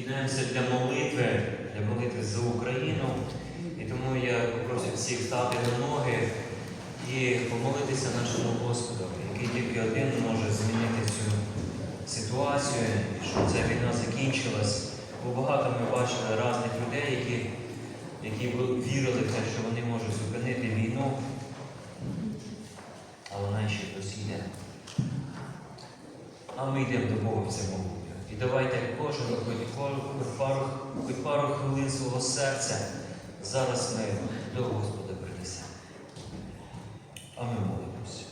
підійдемося для молитви, для молитви за Україну. І тому я попрошу всіх стати на ноги і помолитися нашому Господу, який тільки один може змінити цю ситуацію, щоб ця війна закінчилась. Бо багато ми бачили різних людей, які, які вірили в те, що вони можуть зупинити війну, а вона ще досі йде. А ми йдемо до Бога всемогутнього. І давайте кожен хоч пару, хоч пару, хвилин свого серця. Зараз ми до Господа принесемо. А ми молимося.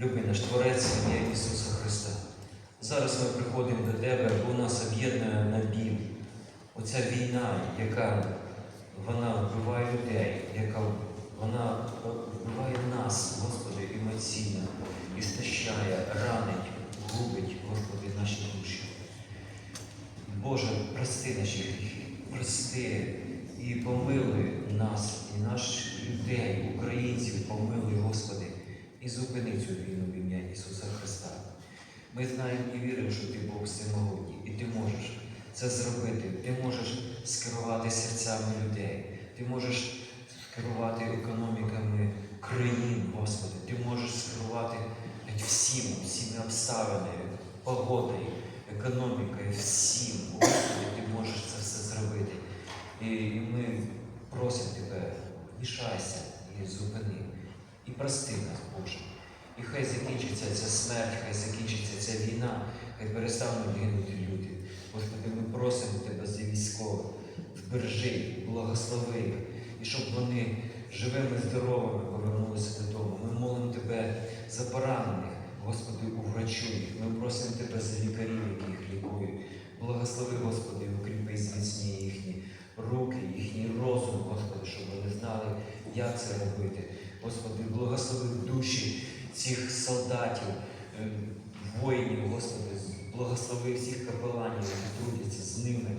Любий наш Творець, ім'я Ісуса Христа. Зараз ми приходимо до Тебе, бо нас об'єднує на біль. Оця війна, яка вона вбиває людей, яка вона вбиває нас, Господи, емоційно, і стащає, ранить, губить, Господи, наші душі. Боже, прости наші гріхи, прости і помилуй нас, і наших людей, українців, помилуй, Господи, і зупини цю війну в ім'я Ісуса Христа. Ми знаємо і віримо, що Ти Бог всемогутній, і Ти можеш це зробити. Ти можеш скерувати серцями людей, ти можеш керувати економіками країн, Господи, ти можеш скерувати всім, всіми обставинами, погодою, економікою, всім, Господи, ти можеш це все зробити. І ми просимо Тебе, вмішайся і зупини. І прости нас, Боже. І хай закінчиться ця смерть, хай закінчиться ця війна, хай перестануть гинути люди. Господи, ми просимо Тебе за військових, збережи, благослови їх, і щоб вони живими, здоровими повернулися додому. Ми молимо Тебе за поранених, Господи, уврачуй їх. Ми просимо Тебе за лікарів, які їх лікують. Благослови, Господи, укріпи, зміцні їхні руки, їхній розум, Господи, щоб вони знали, як це робити. Господи, благослови душі цих солдатів, е, воїнів, Господи, благослови всіх капеланів, які трудяться з ними.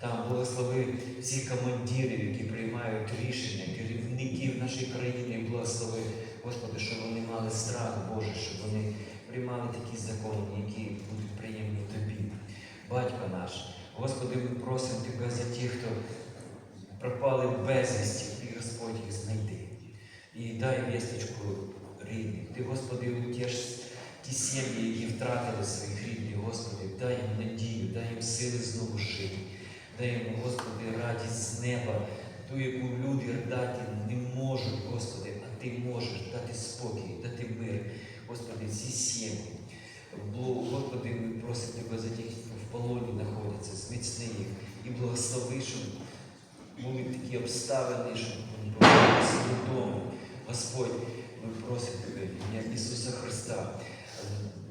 Там благослови всіх командирів, які приймають рішення, керівників нашої країни, благослови, Господи, щоб вони мали страх Боже, щоб вони приймали такі закони, які будуть приємні Тобі. Батько наш, Господи, ми просимо Тебе за тих, хто пропали безвісті, Ти, Господь, їх знайди. І дай вісточку рідних. Ти, Господи, утєш ті сім'ї, які втратили своїх рідних, Господи, дай їм надію, дай їм сили знову жити. Дай їм, Господи, радість з неба, ту, яку люди дати не можуть, Господи, а Ти можеш дати спокій, дати мир, Господи, ці сім'ї. Господи, ми просимо Тебе за тих, хто в полоні знаходяться, зміцни їх і благослови, щоб були такі обставини, щоб вони повернулися додому. Господь, ми просимо Тебе, ім'я Ісуса Христа,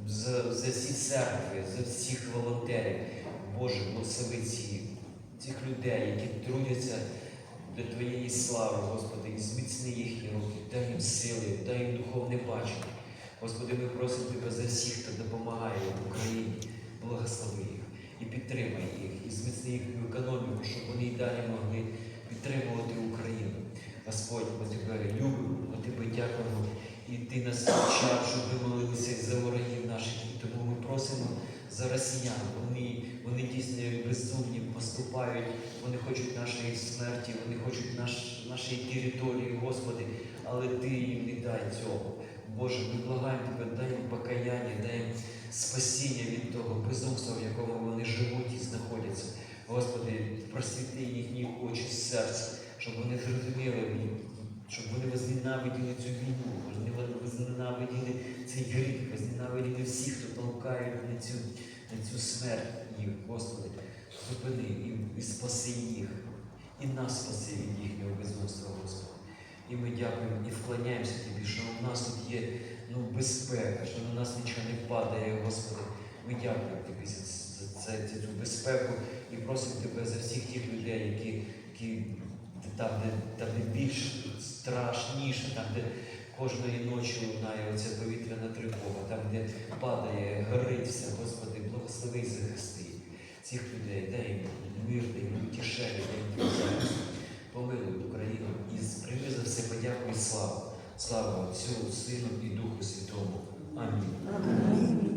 за, за всі церкви, за всіх волонтерів, Боже, благослови ці, цих людей, які трудяться до Твоєї слави, Господи, і зміцни їхні руки, дай їм сили, дай їм духовне бачення. Господи, ми просимо Тебе за всіх, хто допомагає в Україні, благослови їх і підтримай їх, і зміцни їхню економіку, щоб вони і далі могли підтримувати Україну. Господь, ми тебе любимо, ми тебе дякуємо. І ти нас навчав, щоб ми молилися за ворогів наших. І тому ми просимо за росіян. Вони, вони дійсно безумні поступають, вони хочуть нашої смерті, вони хочуть наш, нашої території, Господи, але Ти їм не дай цього. Боже, ми благаємо Тебе, дай їм покаяння, дай їм спасіння від того безумства, в якому вони живуть і знаходяться. Господи, просвіти їхні очі, серця, щоб вони зрозуміли, щоб вони возненавиділи цю війну, вони возненавиділи цей гріх, возненавиділи всіх, хто толкає на цю, на цю смерть їх, Господи, зупини і, і спаси їх, і нас спаси від їхнього безумства, Господи. І ми дякуємо і вклоняємося Тобі, що у нас тут є ну, безпека, що на нас нічого не падає, Господи. Ми дякуємо Тобі за, за, це, за цю безпеку і просимо Тебе за всіх тих людей, які, які там, де, там, де більш страшніше, там, де кожної ночі лунає оця повітряна тривога, там, де падає, горить все, Господи, благослови і захисти цих людей, дай їм мир, дай їм утішення, дай їм захист. Помилуй Україну і прийми за все подяку і славу. Слава Отцю, Сину і Духу Святому. Амінь. Амінь.